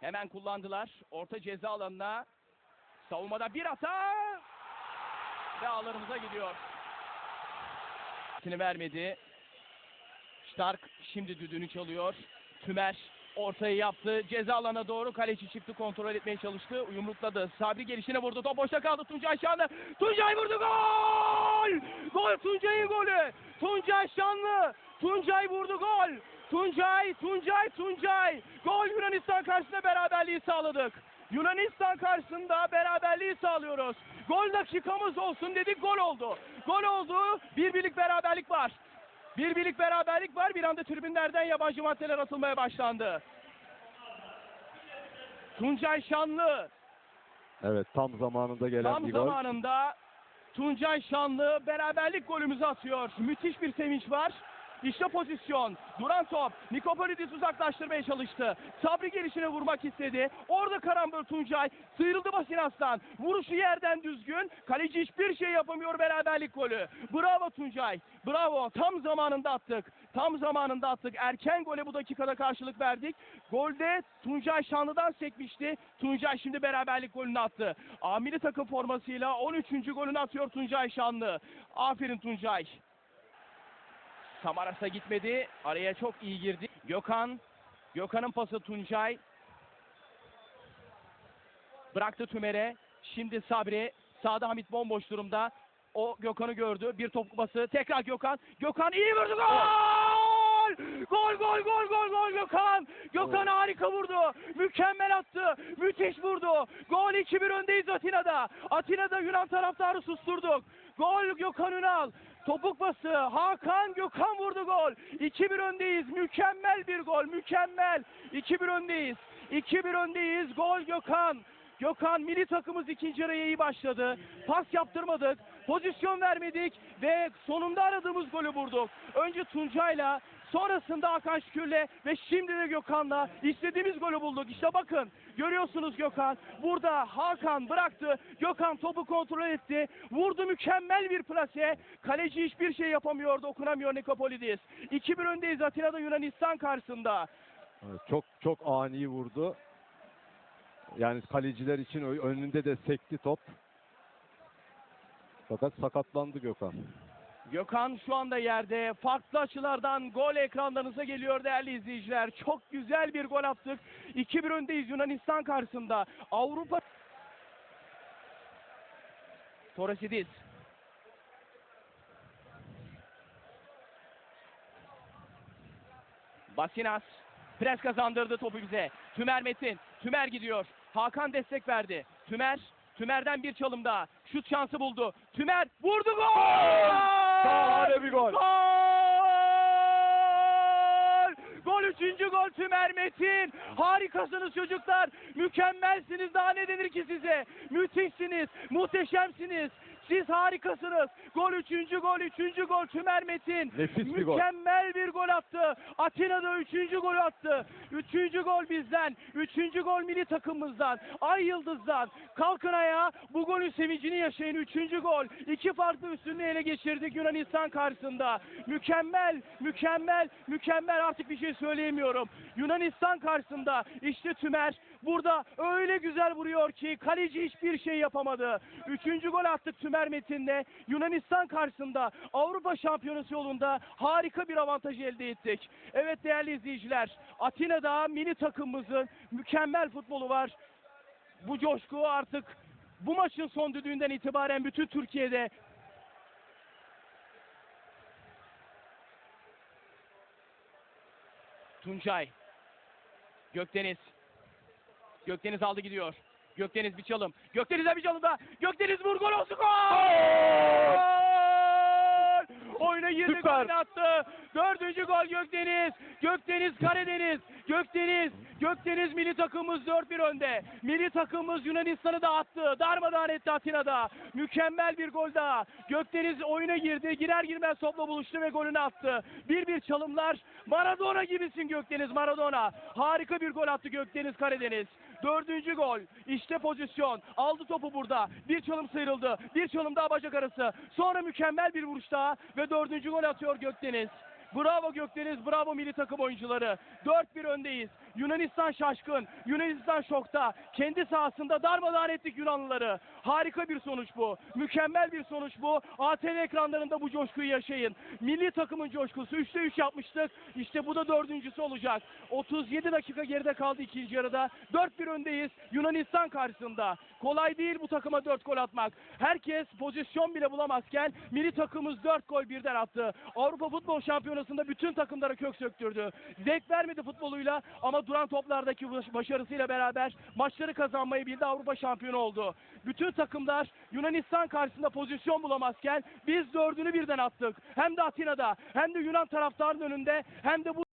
Hemen kullandılar. Orta ceza alanına. Savunmada bir hata. Ve ağlarımıza gidiyor. Sini vermedi. Stark şimdi düdüğünü çalıyor. Tümer ortayı yaptı. Ceza alana doğru kaleci çıktı. Kontrol etmeye çalıştı. Yumrukladı. Sabri gelişine vurdu. Top boşta kaldı. Tuncay Şanlı. Tuncay vurdu. Gol! Gol Tuncay'ın golü. Tuncay Şanlı. Tuncay vurdu. Gol. Tuncay, Tuncay, Tuncay. Gol Yunanistan karşısında beraberliği sağladık. Yunanistan karşısında beraberliği sağlıyoruz. Gol dakikamız olsun dedik gol oldu. Gol oldu. Bir birlik beraberlik var. Bir birlik beraberlik var. Bir anda tribünlerden yabancı maddeler atılmaya başlandı. Tuncay Şanlı Evet tam zamanında gelen tam bir gol. zamanında Tuncay Şanlı beraberlik golümüzü atıyor. Müthiş bir sevinç var. İşte pozisyon. Duran top. Nikopolidis uzaklaştırmaya çalıştı. Sabri gelişine vurmak istedi. Orada karambol Tuncay. Sıyrıldı Basinas'tan. Vuruşu yerden düzgün. Kaleci hiçbir şey yapamıyor beraberlik golü. Bravo Tuncay. Bravo. Tam zamanında attık. Tam zamanında attık. Erken gole bu dakikada karşılık verdik. Golde Tuncay Şanlı'dan sekmişti. Tuncay şimdi beraberlik golünü attı. Amiri takım formasıyla 13. golünü atıyor Tuncay Şanlı. Aferin Tuncay. Samaras'a gitmedi. Araya çok iyi girdi. Gökhan. Gökhan'ın pası Tuncay. Bıraktı Tümer'e. Şimdi Sabri. Sağda Hamit bomboş durumda. O Gökhan'ı gördü. Bir top kupası. Tekrar Gökhan. Gökhan iyi vurdu. Gol! Gol gol gol gol gol Gökhan. Gökhan harika vurdu. Mükemmel attı. Müthiş vurdu. Gol 2-1 öndeyiz Atina'da. Atina'da Yunan taraftarı susturduk. Gol Gökhan Ünal. Topuk bası. Hakan Gökhan vurdu gol. 2-1 öndeyiz. Mükemmel bir gol. Mükemmel. 2-1 öndeyiz. 2-1 öndeyiz. Gol Gökhan. Gökhan milli takımımız ikinci yarıya iyi başladı. Pas yaptırmadık. Pozisyon vermedik ve sonunda aradığımız golü vurduk. Önce Tuncay'la sonrasında Hakan Şükür'le ve şimdi de Gökhan'la istediğimiz golü bulduk. İşte bakın görüyorsunuz Gökhan. Burada Hakan bıraktı. Gökhan topu kontrol etti. Vurdu mükemmel bir plase. Kaleci hiçbir şey yapamıyor. Dokunamıyor Nikopolidis. 2-1 öndeyiz Atina'da Yunanistan karşısında. Çok çok ani vurdu. Yani kaleciler için önünde de sekti top. Fakat sakatlandı Gökhan. Gökhan şu anda yerde. Farklı açılardan gol ekranlarınıza geliyor değerli izleyiciler. Çok güzel bir gol attık. 2-1 öndeyiz Yunanistan karşısında. Avrupa Torasidis. Basinas pres kazandırdı topu bize. Tümer Metin. Tümer gidiyor. Hakan destek verdi. Tümer Tümer'den bir çalım daha. Şut şansı buldu. Tümer vurdu gol! Şahane bir gol. Gol! Gol üçüncü gol Tümer Metin. Harikasınız çocuklar. Mükemmelsiniz. Daha ne denir ki size? Müthişsiniz. Muhteşemsiniz. Siz harikasınız. Gol üçüncü gol, üçüncü gol Tümer Metin. Nefis bir gol. Mükemmel bir gol attı. Atina'da üçüncü gol attı. Üçüncü gol bizden. Üçüncü gol milli takımımızdan. Ay Yıldız'dan. Kalkın ayağa. Bu golün sevincini yaşayın. Üçüncü gol. İki farklı üstünlüğü ele geçirdik Yunanistan karşısında. Mükemmel, mükemmel, mükemmel. Artık bir şey söyleyemiyorum. Yunanistan karşısında işte Tümer burada öyle güzel vuruyor ki kaleci hiçbir şey yapamadı. Üçüncü gol attık Tümer Metin'le. Yunanistan karşısında Avrupa Şampiyonası yolunda harika bir avantaj elde ettik. Evet değerli izleyiciler, Atina'da mini takımımızın mükemmel futbolu var. Bu coşku artık bu maçın son düdüğünden itibaren bütün Türkiye'de Tuncay. Gökdeniz. Gökdeniz aldı gidiyor. Gökdeniz bir çalım. Gökdeniz'e bir çalım daha. Gökdeniz vur gol olsun. Gol! Oyuna girdi Süper. golünü attı. Dördüncü gol Gökdeniz. Gökdeniz Karadeniz. Gökdeniz. Gökdeniz milli takımımız 4-1 önde. Milli takımımız Yunanistan'ı da attı. Darmadağın etti Atina'da. Mükemmel bir gol daha. Gökdeniz oyuna girdi. Girer girmez topla buluştu ve golünü attı. Bir bir çalımlar. Maradona gibisin Gökdeniz Maradona. Harika bir gol attı Gökdeniz Karadeniz. Dördüncü gol. İşte pozisyon. Aldı topu burada. Bir çalım sıyrıldı. Bir çalım daha bacak arası. Sonra mükemmel bir vuruş daha ve dördüncü gol atıyor Gökdeniz. Bravo Gökdeniz, bravo milli takım oyuncuları. 4-1 öndeyiz. Yunanistan şaşkın. Yunanistan şokta. Kendi sahasında darmadağın ettik Yunanlıları. Harika bir sonuç bu. Mükemmel bir sonuç bu. ATV ekranlarında bu coşkuyu yaşayın. Milli takımın coşkusu. 3'te 3 yapmıştık. İşte bu da dördüncüsü olacak. 37 dakika geride kaldı ikinci yarıda. 4-1 öndeyiz Yunanistan karşısında. Kolay değil bu takıma 4 gol atmak. Herkes pozisyon bile bulamazken milli takımımız 4 gol birden attı. Avrupa Futbol Şampiyonası'nda bütün takımlara kök söktürdü. Zevk vermedi futboluyla ama duran toplardaki baş- başarısıyla beraber maçları kazanmayı bildi. Avrupa şampiyonu oldu. Bütün takımlar Yunanistan karşısında pozisyon bulamazken biz dördünü birden attık. Hem de Atina'da hem de Yunan taraftarının önünde hem de bu